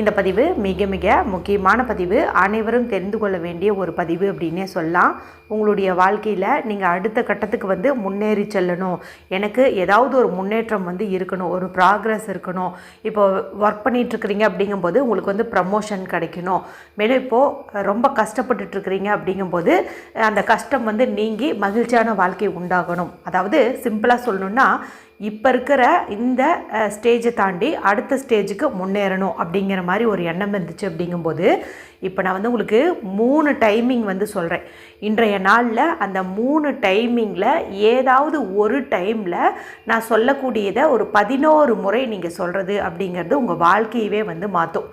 இந்த பதிவு மிக மிக முக்கியமான பதிவு. அனைவரும் தெரிந்து கொள்ள வேண்டிய ஒரு பதிவு அப்படின்னே சொல்லலாம். உங்களுடைய வாழ்க்கையில் நீங்கள் அடுத்த கட்டத்துக்கு வந்து முன்னேறி செல்லணும். எனக்கு ஏதாவது ஒரு முன்னேற்றம் வந்து இருக்கணும் ஒரு ப்ராக்ரஸ் இருக்கணும். இப்போ ஒர்க் பண்ணிகிட்ருக்கிறீங்க அப்படிங்கும்போது உங்களுக்கு வந்து ப்ரமோஷன் கிடைக்கணும். மேலும் இப்போது ரொம்ப கஷ்டப்பட்டுட்ருக்கிறீங்க அப்படிங்கும்போது அந்த கஷ்டம் வந்து நீங்கி மகிழ்ச்சியான வாழ்க்கை உண்டாகணும். அதாவது சிம்பிளாக சொல்லணுன்னா இப்போ இருக்கிற இந்த ஸ்டேஜை தாண்டி அடுத்த ஸ்டேஜுக்கு முன்னேறணும் அப்படிங்கிற மாதிரி ஒரு எண்ணம் இருந்துச்சு அப்படிங்கும்போது இப்போ நான் வந்து உங்களுக்கு மூணு டைமிங் வந்து சொல்கிறேன் இன்றைய நாளில் அந்த மூணு டைமிங்கில் ஏதாவது ஒரு டைமில் நான் சொல்லக்கூடியதை ஒரு பதினோரு முறை நீங்கள் சொல்கிறது அப்படிங்கிறது உங்கள் வாழ்க்கையவே வந்து மாற்றும்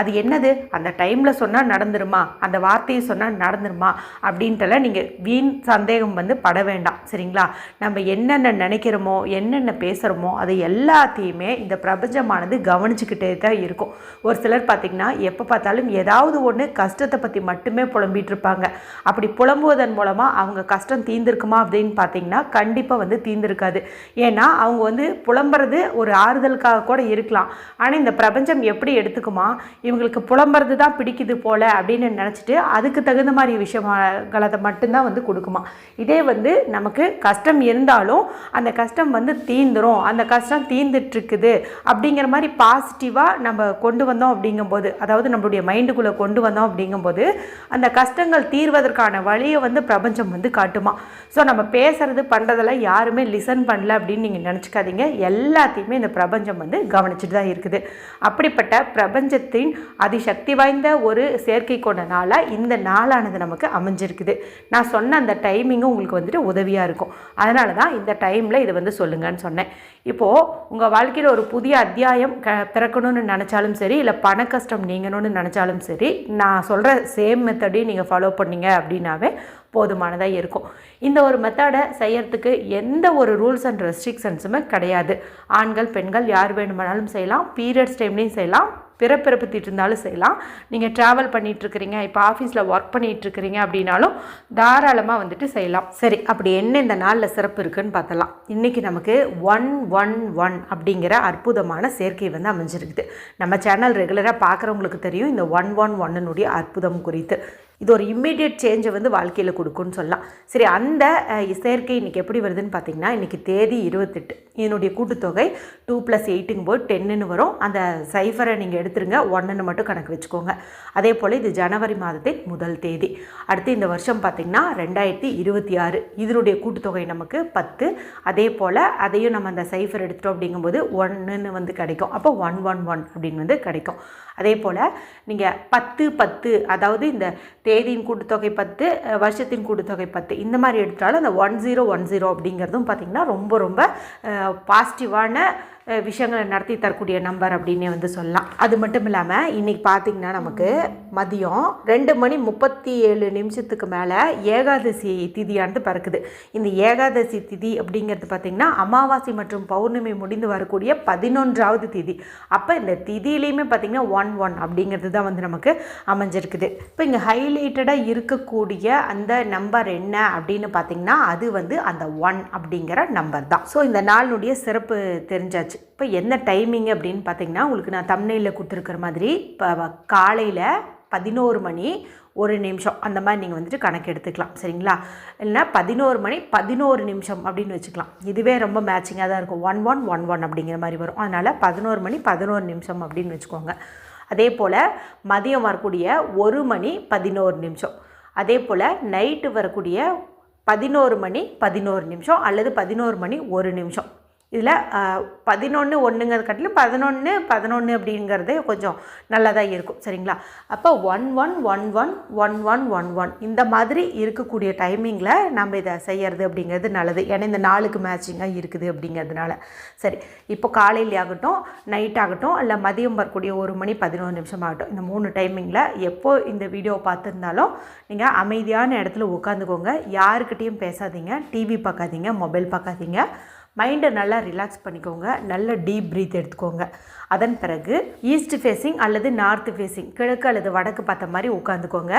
அது என்னது? அந்த டைமில் சொன்னால் நடந்துருமா? அந்த வார்த்தையை சொன்னால் நடந்துருமா? அப்படின்ட்டுலாம் நீங்கள் வீண் சந்தேகம் வந்து பட வேண்டாம். சரிங்களா? நம்ம என்னென்ன நினைக்கிறோமோ என்னென்ன பேசுகிறோமோ அது எல்லாத்தையுமே இந்த பிரபஞ்சமானது கவனிச்சுக்கிட்டே தான் இருக்கும். ஒரு சிலர் பார்த்திங்கன்னா எப்போ பார்த்தாலும் ஏதாவது ஒன்று கஷ்டத்தை பற்றி மட்டுமே புலம்பிகிட்டு இருப்பாங்க. அப்படி புலம்புவதன் மூலமாக அவங்க கஷ்டம் தீர்ந்திருக்குமா அப்படின்னு பார்த்தீங்கன்னா கண்டிப்பாக வந்து தீர்ந்திருக்காது. ஏன்னா அவங்க வந்து புலம்புறது ஒரு ஆறுதலுக்காக கூட இருக்கலாம். ஆனால் இந்த பிரபஞ்சம் எப்படி எடுத்துக்குமா? இவங்களுக்கு புலம்புறது தான் பிடிக்குது போல் அப்படின்னு நினச்சிட்டு அதுக்கு தகுந்த மாதிரி விஷயங்களை மட்டும்தான் வந்து கொடுக்குமா. இதே வந்து நமக்கு கஷ்டம் இருந்தாலும் அந்த கஷ்டம் வந்து தீந்துரும். அந்த கஷ்டம் தீந்துட்டுருக்குது அப்படிங்கிற மாதிரி பாசிட்டிவாக நம்ம கொண்டு வந்தோம் அப்படிங்கும்போது அதாவது நம்மளுடைய மைண்டுக்குள்ளே கொண்டு வந்தோம் அப்படிங்கும்போது அந்த கஷ்டங்கள் தீர்வதற்கான வழியை வந்து பிரபஞ்சம் வந்து காட்டுமா. ஸோ நம்ம பேசுறது பண்ணுறதெல்லாம் யாருமே லிசன் பண்ணல அப்படின்னு நீங்கள் நினச்சிக்காதீங்க. எல்லாத்தையுமே இந்த பிரபஞ்சம் வந்து கவனிச்சுட்டு தான் இருக்குது. அப்படிப்பட்ட பிரபஞ்சத்தின் அதிசக்தி வாய்ந்த ஒரு செயற்கை கொண்ட நாளாக இந்த நாளானது நமக்கு அமைஞ்சிருக்குது. நான் சொன்ன அந்த டைமிங்கும் உங்களுக்கு வந்துட்டு உதவியாக இருக்கும். அதனால தான் இந்த டைமில் இதை வந்து சொல்லுங்கன்னு சொன்னேன். இப்போது உங்கள் வாழ்க்கையில் ஒரு புதிய அத்தியாயம் க பிறக்கணும்னு நினச்சாலும் சரி இல்லை பண கஷ்டம் நீங்கணும்னு நினச்சாலும் சரி நான் சொல்கிற சேம் மெத்தடையும் நீங்கள் ஃபாலோ பண்ணீங்க அப்படின்னாவே போதுமானதாக இருக்கும். இந்த ஒரு மெத்தடை செய்யறதுக்கு எந்த ஒரு ரூல்ஸ் அண்ட் ரெஸ்ட்ரிக்ஷன்ஸுமே கிடையாது. ஆண்கள் பெண்கள் யார் வேணுமானாலும் செய்யலாம். பீரியட்ஸ் டைம்லேயும் செய்யலாம். பிறப்பிறப்பு இருந்தாலும் செய்யலாம். நீங்கள் ட்ராவல் பண்ணிகிட்ருக்கிறீங்க இப்போ ஆஃபீஸில் ஒர்க் பண்ணிகிட்ருக்கிறீங்க அப்படின்னாலும் தாராளமாக வந்துட்டு செய்யலாம். சரி அப்படி என்ன இந்த நாளில் சிறப்பு இருக்குன்னு பார்த்தலாம் இன்றைக்கி நமக்கு ஒன் ஒன் ஒன் அப்படிங்கிற அற்புதமான சேர்க்கை வந்து அமைஞ்சிருக்குது. நம்ம சேனல் ரெகுலராக பார்க்குறவங்களுக்கு தெரியும். இந்த ஒன் ஒன் ஒன்னுடைய அற்புதம் குறித்து. இது ஒரு இம்மிடியட் சேஞ்சை வந்து வாழ்க்கையில் கொடுக்குன்னு சொல்லலாம். சரி அந்த செயற்கை இன்றைக்கி எப்படி வருதுன்னு பார்த்தீங்கன்னா இன்றைக்கி தேதி இருபத்தெட்டு. இதனுடைய கூட்டுத்தொகை டூ ப்ளஸ் எயிட்டுங்க போது டென்னுன்னு வரும். அந்த சைஃபரை நீங்கள் எடுத்துருங்க. ஒன்றுன்னு மட்டும் கணக்கு வச்சுக்கோங்க. அதே போல் இது ஜனவரி மாதத்தின் முதல் தேதி. அடுத்து இந்த வருஷம் பார்த்திங்கன்னா ரெண்டாயிரத்தி இருபத்தி ஆறு. இதனுடைய கூட்டுத்தொகை நமக்கு பத்து. அதே போல் அதையும் நம்ம அந்த சைஃபர் எடுத்துட்டோம் அப்படிங்கும்போது ஒன்றுன்னு வந்து கிடைக்கும். அப்போ ஒன் ஒன் ஒன் அப்படின்னு வந்து கிடைக்கும். அதே போல் நீங்கள் பத்து பத்து அதாவது இந்த தேதியின் கூட்டுத்தொகை பத்து வருஷத்தின் கூட்டுத்தொகை பத்து இந்த மாதிரி எடுத்தாலும் அந்த ஒன் ஜீரோ ஒன் ஜீரோ அப்படிங்கிறதும் பார்த்திங்கன்னா ரொம்ப ரொம்ப பாசிட்டிவான விஷயங்களை நடத்தி தரக்கூடிய நம்பர் அப்படின்னே வந்து சொல்லலாம். அது மட்டும் இல்லாமல் இன்றைக்கி பார்த்திங்கன்னா நமக்கு மதியம் ரெண்டு மணி முப்பத்தி ஏழு நிமிஷத்துக்கு மேலே ஏகாதசி திதியானது பறக்குது. இந்த ஏகாதசி திதி அப்படிங்கிறது பார்த்திங்கன்னா அமாவாசை மற்றும் பௌர்ணமி முடிந்து வரக்கூடிய பதினொன்றாவது திதி. அப்போ இந்த திதியிலையுமே பார்த்திங்கன்னா ஒன் ஒன் அப்படிங்கிறது தான் வந்து நமக்கு அமைஞ்சிருக்குது. இப்போ இங்கே ஹைலைட்டடாக இருக்கக்கூடிய அந்த நம்பர் என்ன அப்படின்னு பார்த்திங்கன்னா அது வந்து அந்த ஒன் அப்படிங்கிற நம்பர் தான். ஸோ இந்த நாளினுடைய சிறப்பு தெரிஞ்சாச்சு. இப்போ என்ன டைமிங் அப்படின்னு பார்த்தீங்கன்னா உங்களுக்கு நான் தமிழ்நெல்லில் கொடுத்துருக்குற மாதிரி இப்போ காலையில் பதினோரு மணி ஒரு நிமிஷம். அந்த மாதிரி நீங்கள் வந்துட்டு கணக்கு எடுத்துக்கலாம். சரிங்களா? இல்லைனா பதினோரு மணி பதினோரு நிமிஷம் அப்படின்னு வச்சுக்கலாம். இதுவே ரொம்ப மேட்சிங்காக தான் இருக்கும். ஒன் ஒன் ஒன் ஒன் அப்படிங்கிற மாதிரி வரும். அதனால் பதினோரு மணி பதினோரு நிமிஷம் அப்படின்னு வச்சுக்கோங்க. அதே போல் மதியம் வரக்கூடிய ஒரு மணி பதினோரு நிமிஷம். அதே போல் நைட்டு வரக்கூடிய பதினோரு மணி பதினோரு நிமிஷம். அல்லது பதினோரு மணி ஒரு நிமிஷம். இதில் பதினொன்று ஒன்றுங்கிறது கட்டிலும் பதினொன்று பதினொன்று அப்படிங்கிறது கொஞ்சம் நல்லதாக இருக்கும். சரிங்களா? அப்போ one one one one one one one one இந்த மாதிரி இருக்கக்கூடிய டைமிங்கில் நம்ம இதை செய்கிறது அப்படிங்கிறது நல்லது. ஏன்னா இந்த நாளுக்கு மேட்சிங்காக இருக்குது அப்படிங்கிறதுனால. சரி இப்போ காலையில் ஆகட்டும் நைட் ஆகட்டும் இல்லை மதியம் வரக்கூடிய ஒரு மணி பதினோரு நிமிஷம் ஆகட்டும் இந்த மூணு டைமிங்கில் எப்போ இந்த வீடியோ பார்த்துருந்தாலும் நீங்கள் அமைதியான இடத்துல உட்காந்துக்கோங்க. யாருக்கிட்டேயும் பேசாதீங்க டிவி பார்க்காதீங்க மொபைல் பார்க்காதீங்க. மைண்டை நல்லா ரிலாக்ஸ் பண்ணிக்கோங்க. நல்ல டீப் ப்ரீத் எடுத்துக்கோங்க. அதன் பிறகு ஈஸ்ட் ஃபேஸிங் அல்லது நார்த் ஃபேஸிங் கிழக்கு அல்லது வடக்கு பார்த்த மாதிரி உட்காந்துக்கோங்க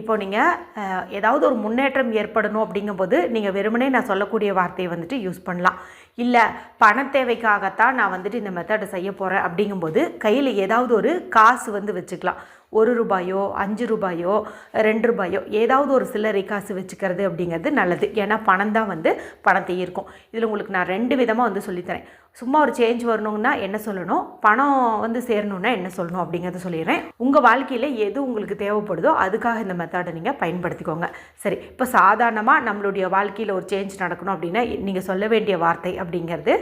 இப்போ நீங்கள் ஏதாவது ஒரு முன்னேற்றம் ஏற்படணும் அப்படிங்கும்போது நீங்கள் வெறுமனே நான் சொல்லக்கூடிய வார்த்தையை வந்துட்டு யூஸ் பண்ணலாம். இல்லை பண தேவைக்காகத்தான் நான் வந்துட்டு இந்த மெத்தடை செய்ய போகிறேன் அப்படிங்கும்போது கையில் ஏதாவது ஒரு காசு வந்து வச்சுக்கலாம். ஒரு ரூபாயோ அஞ்சு ரூபாயோ ரெண்டு ரூபாயோ ஏதாவது ஒரு சில்லறை காசு வச்சுக்கிறது அப்படிங்கிறது நல்லது. ஏன்னா பணம் தான் வந்து பணத்தை ஈர்க்கும். இதில் உங்களுக்கு நான் ரெண்டு விதமாக வந்து சொல்லித்தரேன். சும்மா ஒரு சேஞ்ச் வரணும்னா என்ன சொல்லணும்? பணம் வந்து சேரணும்னா என்ன சொல்லணும் அப்படிங்கிறத சொல்லிடுறேன். உங்கள் வாழ்க்கையில் எது உங்களுக்கு தேவைப்படுதோ அதுக்காக இந்த மெத்தடை நீங்கள் பயன்படுத்திக்கோங்க. சரி இப்போ சாதாரணமாக நம்மளுடைய வாழ்க்கையில் ஒரு சேஞ்ச் நடக்கணும் அப்படின்னா நீங்கள் சொல்ல வேண்டிய வார்த்தை அப்படிங்கிறது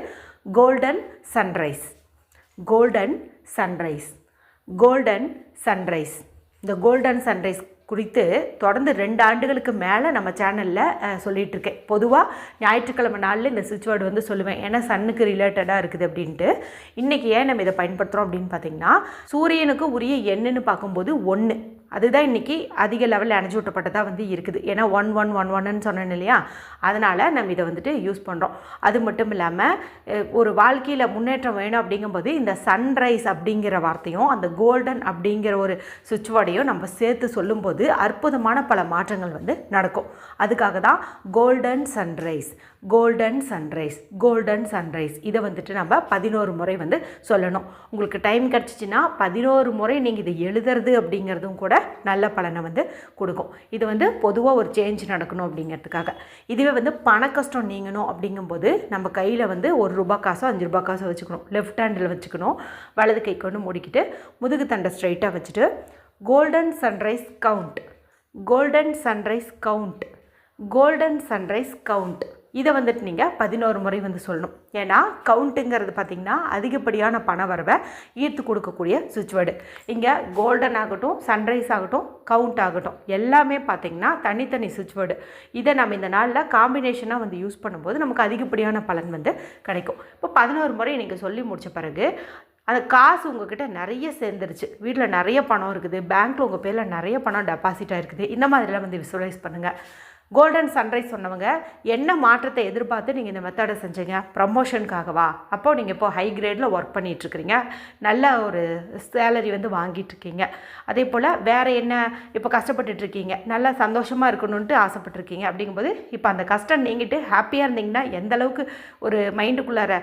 golden sunrise golden sunrise golden sunrise இந்த கோல்டன் சன்ரைஸ் குறித்து தொடர்ந்து ரெண்டு ஆண்டுகளுக்கு மேலே நம்ம சேனலில் சொல்லிகிட்டு இருக்கேன். பொதுவாக ஞாயிற்றுக்கிழமை நாளில் இந்த சுவிட்ச் வேர்டு வந்து சொல்லுவேன். ஏன்னா சன்னுக்கு ரிலேட்டடாக இருக்குது அப்படின்ட்டு. இன்றைக்கி ஏன் நம்ம இதை பயன்படுத்துகிறோம் அப்படின்னு பார்த்தீங்கன்னா சூரியனுக்கு உரிய எண்ணுன்னு பார்க்கும்போது ஒன்று அதுதான் இன்றைக்கி அதிக லெவலில் அணைச்சி விட்டப்பட்டதாக வந்து இருக்குது. ஏன்னா ஒன் ஒன் ஒன் ஒன்னு சொன்னேன் இல்லையா? அதனால் நம்ம இதை வந்துட்டு யூஸ் பண்ணுறோம் அது மட்டும் இல்லாமல் ஒரு வாழ்க்கையில் முன்னேற்றம் வேணும் அப்படிங்கும்போது இந்த சன்ரைஸ் அப்படிங்கிற வார்த்தையும் அந்த கோல்டன் அப்படிங்கிற ஒரு சுவிட்ச் வேர்டையும் நம்ம சேர்த்து சொல்லும்போது அற்புதமான பல மாற்றங்கள் வந்து நடக்கும். அதுக்காக தான் golden sunrise golden sunrise golden sunrise இதை வந்துட்டு நம்ம பதினோரு முறை வந்து சொல்லணும். உங்களுக்கு டைம் கிடச்சிச்சின்னா பதினோரு முறை நீங்கள் இதை எழுதுறது அப்படிங்கிறதும் கூட நல்ல பலனை வந்து கொடுக்கும். இது வந்து பொதுவாக ஒரு சேஞ்ச் நடக்கணும் அப்படிங்கிறதுக்காக. இதுவே வந்து பண கஷ்டம் நீங்கணும் அப்படிங்கும்போது நம்ம கையில் வந்து ஒரு ரூபா காசோ அஞ்சு ரூபா காசோ வச்சுக்கணும். லெஃப்ட் ஹேண்டில் வச்சுக்கணும். வலது கை கொண்டு முடிக்கிட்டு முதுகு தண்டை ஸ்ட்ரைட்டாக வச்சுட்டு golden sunrise count golden sunrise count golden sunrise count இதை வந்துட்டு நீங்கள் பதினோரு முறை வந்து சொல்லணும். ஏன்னா கவுண்ட்டுங்கிறது பார்த்திங்கன்னா அதிகப்படியான பண வரவை ஈர்த்து கொடுக்கக்கூடிய சுவிட்ச் வேர்டு இங்கே கோல்டன் ஆகட்டும் சன்ரைஸ் ஆகட்டும் கவுண்ட் ஆகட்டும் எல்லாமே பார்த்திங்கன்னா தனித்தனி சுவிட்ச் வேர்டு இதை நம்ம இந்த நாளில் காம்பினேஷனாக வந்து யூஸ் பண்ணும்போது நமக்கு அதிகப்படியான பலன் வந்து கிடைக்கும். இப்போ பதினோரு முறை நீங்கள் சொல்லி முடித்த பிறகு அந்த காசு உங்ககிட்ட நிறைய சேர்ந்துருச்சு. வீட்டில் நிறைய பணம் இருக்குது. பேங்க்கில் உங்கள் பேரில் நிறைய பணம் டெபாசிட் ஆகிருக்குது இந்த மாதிரிலாம் வந்து விசுவலைஸ் பண்ணுங்கள் கோல்டன் சன்ரைஸ் சொன்னவங்க என்ன மாற்றத்தை எதிர்பார்த்து நீங்கள் இந்த மெத்தடை செஞ்சீங்க? ப்ரமோஷனுக்காகவா அப்போது நீங்கள் இப்போ ஹை கிரேடில் ஒர்க் பண்ணிகிட்ருக்கிறீங்க நல்ல ஒரு சேலரி வந்து வாங்கிட்டுருக்கீங்க. அதே போல் வேறு என்ன இப்போ கஷ்டப்பட்டுட்ருக்கீங்க நல்லா சந்தோஷமாக இருக்கணுன்ட்டு ஆசைப்பட்ருக்கீங்க அப்படிங்கும்போது இப்போ அந்த கஷ்டம் நீங்கிட்டு ஹாப்பியாக இருந்தீங்கன்னா எந்த அளவுக்கு ஒரு மைண்டுக்குள்ளார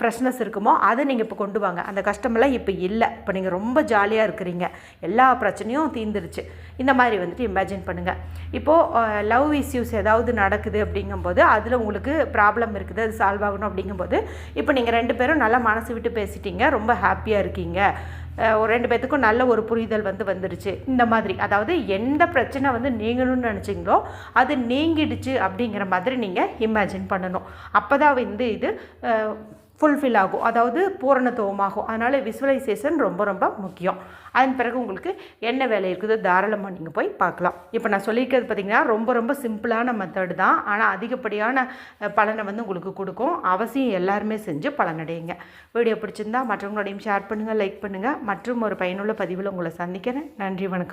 ஃப்ரெஷ்னஸ் இருக்குமோ அதை நீங்கள் இப்போ கொண்டு வாங்க. அந்த கஷ்டமெல்லாம் இப்போ இல்லை. இப்போ நீங்கள் ரொம்ப ஜாலியாக இருக்கிறீங்க. எல்லா பிரச்சனையும் தீர்ந்துருச்சு. இந்த மாதிரி வந்துட்டு இமேஜின் பண்ணுங்கள் இப்போது லவ் இஷ்யூஸ் ஏதாவது நடக்குது அப்படிங்கும்போது அதில் உங்களுக்கு ப்ராப்ளம் இருக்குது அது சால்வ் ஆகணும் அப்படிங்கும்போது இப்போ நீங்கள் ரெண்டு பேரும் நல்லா மனசு விட்டு பேசிட்டீங்க ரொம்ப ஹாப்பியாக இருக்கீங்க. ஒரு ரெண்டு பேர்த்துக்கும் நல்ல ஒரு புரிதல் வந்து வந்துடுச்சு இந்த மாதிரி அதாவது எந்த பிரச்சனை வந்து நீங்கணும்னு நினச்சிங்களோ அது நீங்கிடுச்சு அப்படிங்கிற மாதிரி நீங்கள் இமேஜின் பண்ணணும். அப்போ தான் வந்து இது ஃபுல்ஃபில் ஆகும். அதாவது பூரணத்துவமாகும். அதனால் விசுவலைசேஷன் ரொம்ப ரொம்ப முக்கியம். அதன் பிறகு உங்களுக்கு என்ன வேலை இருக்குதோ தாராளமாக நீங்கள் போய் பார்க்கலாம். இப்போ நான் சொல்லியிருக்கிறது பார்த்திங்கன்னா ரொம்ப ரொம்ப சிம்பிளான மெத்தடு தான். ஆனால் அதிகப்படியான பலனை வந்து உங்களுக்கு கொடுக்கும். அவசியம் எல்லாருமே செஞ்சு பலனடையுங்க. வீடியோ பிடிச்சிருந்தா மற்றவங்களோடையும் ஷேர் பண்ணுங்கள் லைக் பண்ணுங்கள் மற்றும் ஒரு பயனுள்ள பதிவில் உங்களை சந்திக்கிறேன். நன்றி வணக்கம்.